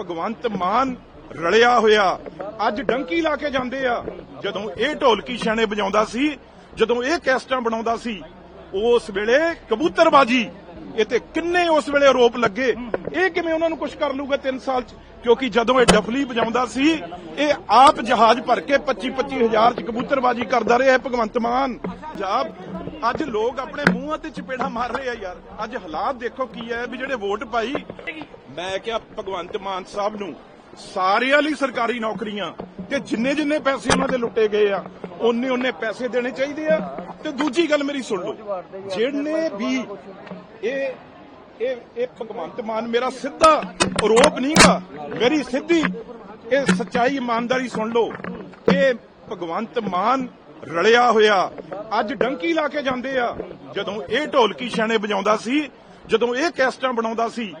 ਭਗਵੰਤ ਮਾਨ ਰਲਿਆ ਹੋਇਆ। ਅੱਜ ਡੰਕੀ ਲਾ ਕੇ ਜਾਂਦੇ ਆ। ਜਦੋਂ ਇਹ ਢੋਲਕੀ ਛਾਣੇ ਵਜਾਉਂਦਾ ਸੀ, ਜਦੋਂ ਇਹ ਕੈਸਟਾਂ ਬਣਾਉਂਦਾ ਸੀ, ਉਸ ਵੇਲੇ ਕਬੂਤਰਬਾਜੀ। ਇਹ ਤੇ ਕਿੰਨੇ ਉਸ ਵੇਲੇ ਆਰੋਪ ਲੱਗੇ। ਇਹ ਕਿਵੇਂ ਉਹਨਾਂ ਨੂੰ ਕੁਝ ਕਰ ਲੂਗਾ 3 ਸਾਲ ਚ? ਕਿਉਂਕਿ ਜਦੋਂ ਇਹ ਡਫਲੀ ਵਜਾਉਂਦਾ ਸੀ, ਇਹ ਆਪ ਜਹਾਜ਼ ਭਰ ਕੇ 25 25 ਹਜ਼ਾਰ ਚ ਕਬੂਤਰਬਾਜੀ ਕਰਦਾ ਰਿਹਾ ਭਗਵੰਤ ਮਾਨ। ਪੰਜਾਬ ਅੱਜ ਲੋਕ ਆਪਣੇ ਮੂੰਹਾਂ ਤੇ ਚਪੇੜਾ ਮਾਰ ਰਹੇ ਆ ਯਾਰ। ਅੱਜ ਹਾਲਾਤ ਦੇਖੋ ਕੀ ਹੈ ਵੀ ਜਿਹੜੇ ਵੋਟ ਪਾਈ, ਮੈਂ ਕਿਹਾ ਭਗਵੰਤ ਮਾਨ ਸਾਹਿਬ ਨੂੰ ਸਾਰਿਆਂ ਲਈ ਸਰਕਾਰੀ ਨੌਕਰੀਆਂ ਤੇ ਜਿੰਨੇ ਜਿੰਨੇ ਪੈਸੇ ਉਹਨਾਂ ਦੇ ਲੁੱਟੇ ਗਏ ਆ ਉਹਨੇ ਉਹਨੇ ਪੈਸੇ ਦੇਣੇ ਚਾਹੀਦੇ ਆ। ਤੇ ਦੂਜੀ ਗੱਲ ਮੇਰੀ ਸੁਣ ਲਓ, ਜਿਹਨੇ ਵੀ ਇਹ ਇਹ ਇਹ ਭਗਵੰਤ ਮਾਨ ਮੇਰਾ ਸਿੱਧਾ ਆਰੋਪ ਨਹੀਂਗਾ, ਮੇਰੀ ਸਿੱਧੀ ਇਹ ਸੱਚਾਈ ਇਮਾਨਦਾਰੀ ਸੁਣ ਲਓ ਇਹ ਭਗਵੰਤ ਮਾਨ ਰਲਿਆ ਹੋਇਆ। ਅੱਜ ਡੰਕੀ ਲਾ ਕੇ ਜਾਂਦੇ ਆ। ਜਦੋਂ ਇਹ ਢੋਲਕੀ ਛਾਣੇ ਵਜਾਉਂਦਾ ਸੀ, ਜਦੋਂ ਇਹ ਕੈਸਟਾਂ ਬਣਾਉਂਦਾ ਸੀ,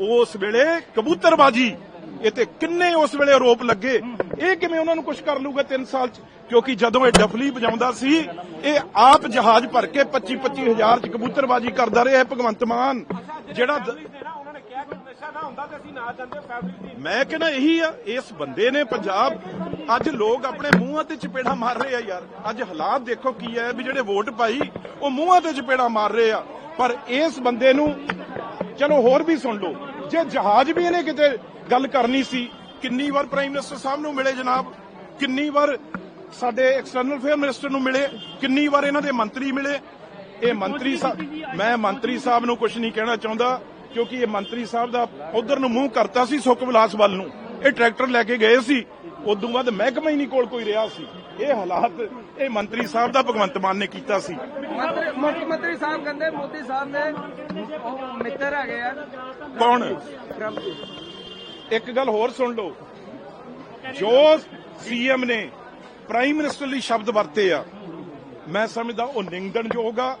ਉਸ ਵੇਲੇ ਕਬੂਤਰਬਾਜੀ। ਇਹ ਤੇ ਕਿੰਨੇ ਉਸ ਵੇਲੇ ਆਰੋਪ ਲੱਗੇ। ਇਹ ਕਿਵੇਂ ਉਹਨਾਂ ਨੂੰ ਕੁਝ ਕਰ ਲੂਗਾ 3 ਸਾਲ ਚ? ਕਿਉਂਕਿ ਜਦੋਂ ਇਹ ਡਫਲੀ ਵਜਾਉਂਦਾ ਸੀ, ਇਹ ਆਪ ਜਹਾਜ਼ ਭਰ ਕੇ 25 25 ਹਜ਼ਾਰ ਚ ਕਬੂਤਰਬਾਜੀ ਕਰਦਾ ਰਿਹਾ ਭਗਵੰਤ ਮਾਨ, ਜਿਹੜਾ ਮੈਂ ਕਹਿੰਦਾ ਇਹੀ ਆ, ਇਸ ਬੰਦੇ ਨੇ ਪੰਜਾਬ, ਅੱਜ ਲੋਕ ਆਪਣੇ ਮੂੰਹਾਂ ਤੇ ਚਪੇੜਾ ਮਾਰ ਰਹੇ ਆ ਯਾਰ। ਅੱਜ ਹਾਲਾਤ ਦੇਖੋ ਕੀ ਹੈ ਵੀ ਜਿਹੜੇ ਵੋਟ ਪਾਈ, ਉਹ ਮੂੰਹਾਂ ਤੇ ਚਪੇੜਾ ਮਾਰ ਰਹੇ ਆ। ਪਰ ਇਸ ਬੰਦੇ ਨੂੰ, ਚਲੋ ਹੋਰ ਵੀ ਸੁਣ ਲਓ। ਜੇ ਜਹਾਜ਼ ਵੀ ਇਹਨੇ ਕਿਤੇ ਗੱਲ ਕਰਨੀ ਸੀ, ਕਿੰਨੀ ਵਾਰ ਪ੍ਰਾਈਮ ਮਿਨਿਸਟਰ ਸਾਹਿਬ ਨੂੰ ਮਿਲੇ ਜਨਾਬ? ਕਿੰਨੀ ਵਾਰ ਸਾਡੇ ਐਕਸਟਰਨਲ ਅਫੇਅਰ ਮਿਨਿਸਟਰ ਨੂੰ ਮਿਲੇ? ਕਿੰਨੀ ਵਾਰ ਇਹਨਾਂ ਦੇ ਮੰਤਰੀ ਮਿਲੇ? ਇਹ ਮੰਤਰੀ ਸਾਹਿਬ ਮੈਂ ਮੰਤਰੀ ਸਾਹਿਬ ਨੂੰ ਕੁਝ ਨਹੀਂ ਕਹਿਣਾ ਚਾਹੁੰਦਾ। ਕਿਉਂਕਿ ਇਹ ਮੰਤਰੀ ਸਾਹਿਬ ਦਾ ਉਧਰ ਨੂੰ ਮੂੰਹ ਕਰਤਾ ਸੀ ਸੁੱਖ ਵਿਲਾਸ ਵੱਲ ਨੂੰ। ਇਹ ਟਰੈਕਟਰ ਲੈ ਕੇ ਗਏ ਸੀ। ਉਦੋਂ ਬਾਅਦ ਮਹਿਕਮਾ ਹੀ ਨਹੀਂ ਕੋਲ ਕੋਈ ਰਿਹਾ ਸੀ। ਇਹ ਹਾਲਾਤ ਇਹ ਮੰਤਰੀ ਸਾਹਿਬ ਦਾ ਭਗਵੰਤ ਮਾਨ ਨੇ ਕੀਤਾ ਸੀ। ਮੁੱਖ ਮੰਤਰੀ ਸਾਹਿਬ ਕਹਿੰਦੇ ਮੋਦੀ ਸਾਹਿਬ ਨੇ ਉਹ ਮਿੱਤਰ ਹੈਗੇ ਆ। ਕੌਣ? ਇੱਕ ਗੱਲ ਹੋਰ ਸੁਣ ਲਓ। ਜੋ ਸੀਐਮ ਨੇ ਪ੍ਰਾਈਮ ਮਿਨਿਸਟਰ ਲਈ ਸ਼ਬਦ ਵਰਤੇ ਆ ਮੈਂ ਸਮਝਦਾ ਉਹ ਨਿੰਦਣਯੋਗ ਆ